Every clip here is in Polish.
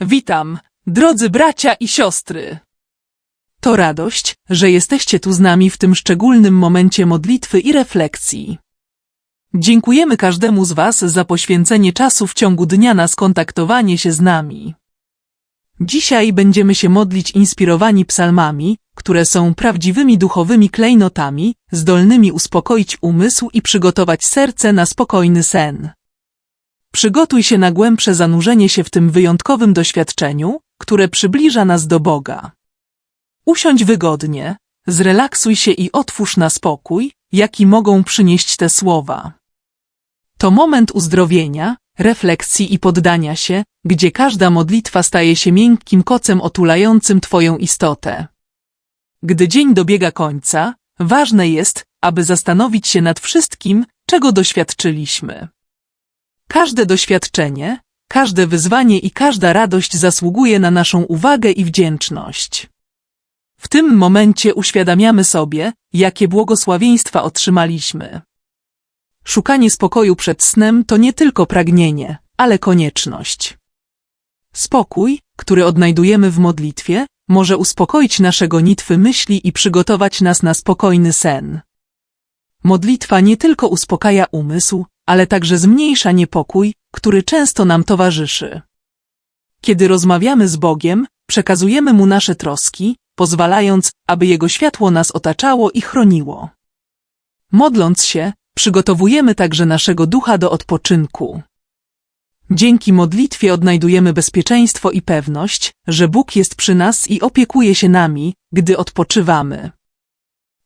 Witam, drodzy bracia i siostry. To radość, że jesteście tu z nami w tym szczególnym momencie modlitwy i refleksji. Dziękujemy każdemu z Was za poświęcenie czasu w ciągu dnia na skontaktowanie się z nami. Dzisiaj będziemy się modlić inspirowani psalmami, które są prawdziwymi duchowymi klejnotami, zdolnymi uspokoić umysł i przygotować serce na spokojny sen. Przygotuj się na głębsze zanurzenie się w tym wyjątkowym doświadczeniu, które przybliża nas do Boga. Usiądź wygodnie, zrelaksuj się i otwórz na spokój, jaki mogą przynieść te słowa. To moment uzdrowienia, refleksji i poddania się, gdzie każda modlitwa staje się miękkim kocem otulającym Twoją istotę. Gdy dzień dobiega końca, ważne jest, aby zastanowić się nad wszystkim, czego doświadczyliśmy. Każde doświadczenie, każde wyzwanie i każda radość zasługuje na naszą uwagę i wdzięczność. W tym momencie uświadamiamy sobie, jakie błogosławieństwa otrzymaliśmy. Szukanie spokoju przed snem to nie tylko pragnienie, ale konieczność. Spokój, który odnajdujemy w modlitwie, może uspokoić nasze gonitwy myśli i przygotować nas na spokojny sen. Modlitwa nie tylko uspokaja umysł, ale także zmniejsza niepokój, który często nam towarzyszy. Kiedy rozmawiamy z Bogiem, przekazujemy Mu nasze troski, pozwalając, aby Jego światło nas otaczało i chroniło. Modląc się, przygotowujemy także naszego ducha do odpoczynku. Dzięki modlitwie odnajdujemy bezpieczeństwo i pewność, że Bóg jest przy nas i opiekuje się nami, gdy odpoczywamy.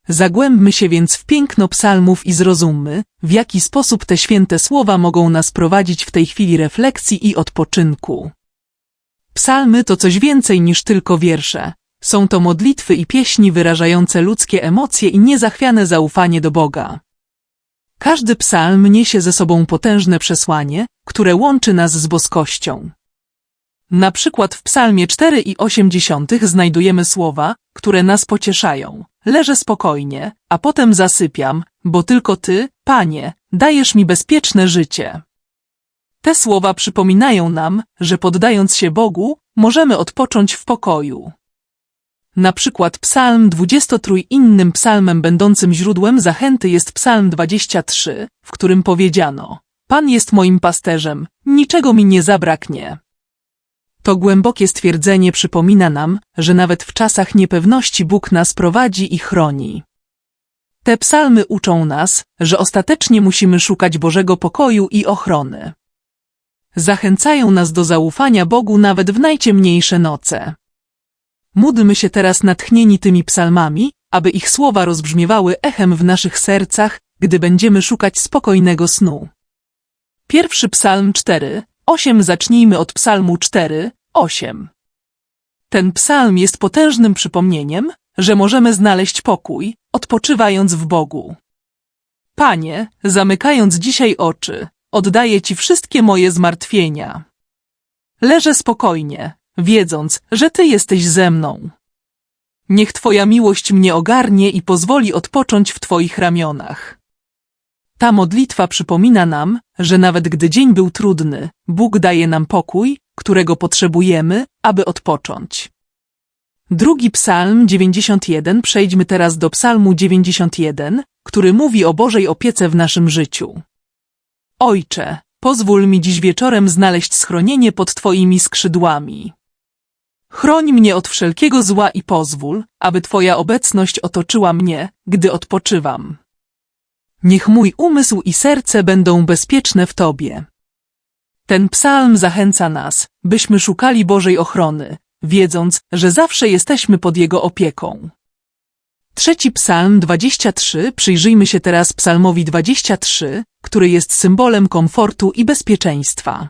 Zagłębmy się więc w piękno psalmów i zrozummy, w jaki sposób te święte słowa mogą nas prowadzić w tej chwili refleksji i odpoczynku. Psalmy to coś więcej niż tylko wiersze. Są to modlitwy i pieśni wyrażające ludzkie emocje i niezachwiane zaufanie do Boga. Każdy psalm niesie ze sobą potężne przesłanie, które łączy nas z boskością. Na przykład w psalmie 4 i 80 znajdujemy słowa, które nas pocieszają. Leżę spokojnie, a potem zasypiam, bo tylko Ty, Panie, dajesz mi bezpieczne życie. Te słowa przypominają nam, że poddając się Bogu, możemy odpocząć w pokoju. Na przykład psalm 23 innym psalmem będącym źródłem zachęty jest psalm 23, w którym powiedziano Pan jest moim pasterzem, niczego mi nie zabraknie. To głębokie stwierdzenie przypomina nam, że nawet w czasach niepewności Bóg nas prowadzi i chroni. Te psalmy uczą nas, że ostatecznie musimy szukać Bożego pokoju i ochrony. Zachęcają nas do zaufania Bogu nawet w najciemniejsze noce. Módlmy się teraz natchnieni tymi psalmami, aby ich słowa rozbrzmiewały echem w naszych sercach, gdy będziemy szukać spokojnego snu. Pierwszy psalm 4, 8 Zacznijmy od psalmu 4, 8. Ten psalm jest potężnym przypomnieniem, że możemy znaleźć pokój, odpoczywając w Bogu. Panie, zamykając dzisiaj oczy, oddaję Ci wszystkie moje zmartwienia. Leżę spokojnie, wiedząc, że Ty jesteś ze mną. Niech Twoja miłość mnie ogarnie i pozwoli odpocząć w Twoich ramionach. Ta modlitwa przypomina nam, że nawet gdy dzień był trudny, Bóg daje nam pokój, którego potrzebujemy, aby odpocząć. Drugi psalm 91 przejdźmy teraz do psalmu 91, który mówi o Bożej opiece w naszym życiu. Ojcze, pozwól mi dziś wieczorem znaleźć schronienie pod Twoimi skrzydłami. Chroń mnie od wszelkiego zła i pozwól, aby Twoja obecność otoczyła mnie, gdy odpoczywam. Niech mój umysł i serce będą bezpieczne w Tobie. Ten psalm zachęca nas, byśmy szukali Bożej ochrony, wiedząc, że zawsze jesteśmy pod Jego opieką. Trzeci psalm 23, przyjrzyjmy się teraz psalmowi 23, który jest symbolem komfortu i bezpieczeństwa.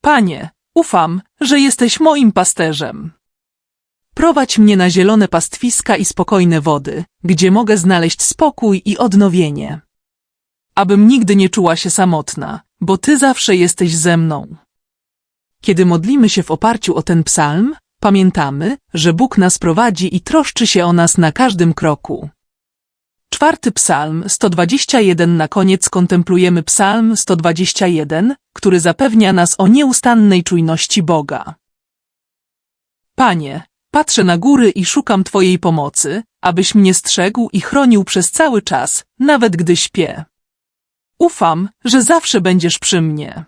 Panie, ufam, że jesteś moim pasterzem. Prowadź mnie na zielone pastwiska i spokojne wody, gdzie mogę znaleźć spokój i odnowienie. Abym nigdy nie czuła się samotna, bo Ty zawsze jesteś ze mną. Kiedy modlimy się w oparciu o ten psalm, pamiętamy, że Bóg nas prowadzi i troszczy się o nas na każdym kroku. Czwarty psalm 121 na koniec kontemplujemy psalm 121, który zapewnia nas o nieustannej czujności Boga. Panie, patrzę na góry i szukam Twojej pomocy, abyś mnie strzegł i chronił przez cały czas, nawet gdy śpię. Ufam, że zawsze będziesz przy mnie.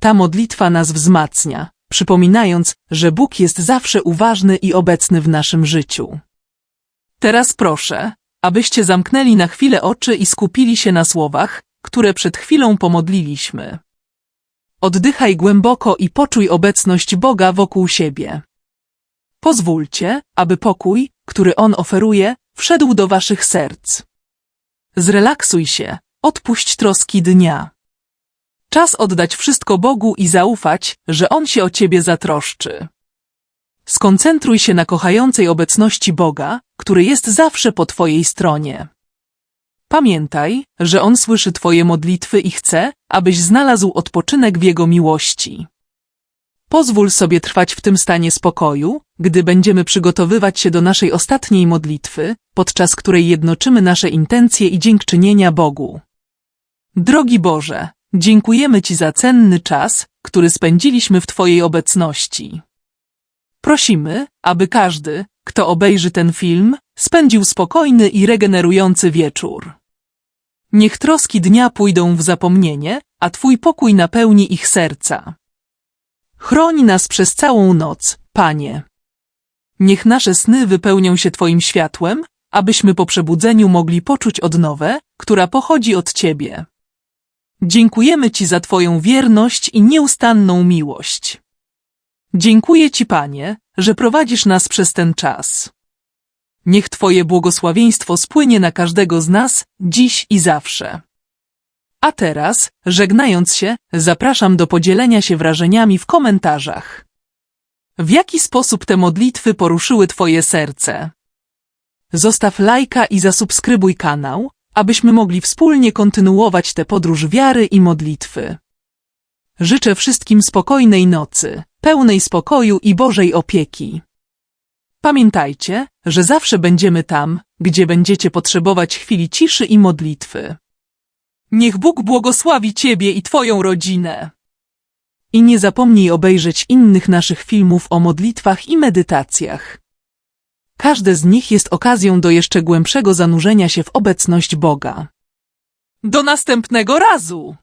Ta modlitwa nas wzmacnia, przypominając, że Bóg jest zawsze uważny i obecny w naszym życiu. Teraz proszę, abyście zamknęli na chwilę oczy i skupili się na słowach, które przed chwilą pomodliliśmy. Oddychaj głęboko i poczuj obecność Boga wokół siebie. Pozwólcie, aby pokój, który On oferuje, wszedł do waszych serc. Zrelaksuj się, odpuść troski dnia. Czas oddać wszystko Bogu i zaufać, że On się o ciebie zatroszczy. Skoncentruj się na kochającej obecności Boga, który jest zawsze po twojej stronie. Pamiętaj, że On słyszy twoje modlitwy i chce, abyś znalazł odpoczynek w Jego miłości. Pozwól sobie trwać w tym stanie spokoju, gdy będziemy przygotowywać się do naszej ostatniej modlitwy, podczas której jednoczymy nasze intencje i dziękczynienia Bogu. Drogi Boże, dziękujemy Ci za cenny czas, który spędziliśmy w Twojej obecności. Prosimy, aby każdy, kto obejrzy ten film, spędził spokojny i regenerujący wieczór. Niech troski dnia pójdą w zapomnienie, a Twój pokój napełni ich serca. Chroń nas przez całą noc, Panie. Niech nasze sny wypełnią się Twoim światłem, abyśmy po przebudzeniu mogli poczuć odnowę, która pochodzi od Ciebie. Dziękujemy Ci za Twoją wierność i nieustanną miłość. Dziękuję Ci, Panie, że prowadzisz nas przez ten czas. Niech Twoje błogosławieństwo spłynie na każdego z nas, dziś i zawsze. A teraz, żegnając się, zapraszam do podzielenia się wrażeniami w komentarzach. W jaki sposób te modlitwy poruszyły Twoje serce? Zostaw lajka i zasubskrybuj kanał, abyśmy mogli wspólnie kontynuować tę podróż wiary i modlitwy. Życzę wszystkim spokojnej nocy, pełnej spokoju i Bożej opieki. Pamiętajcie, że zawsze będziemy tam, gdzie będziecie potrzebować chwili ciszy i modlitwy. Niech Bóg błogosławi Ciebie i Twoją rodzinę. I nie zapomnij obejrzeć innych naszych filmów o modlitwach i medytacjach. Każde z nich jest okazją do jeszcze głębszego zanurzenia się w obecność Boga. Do następnego razu!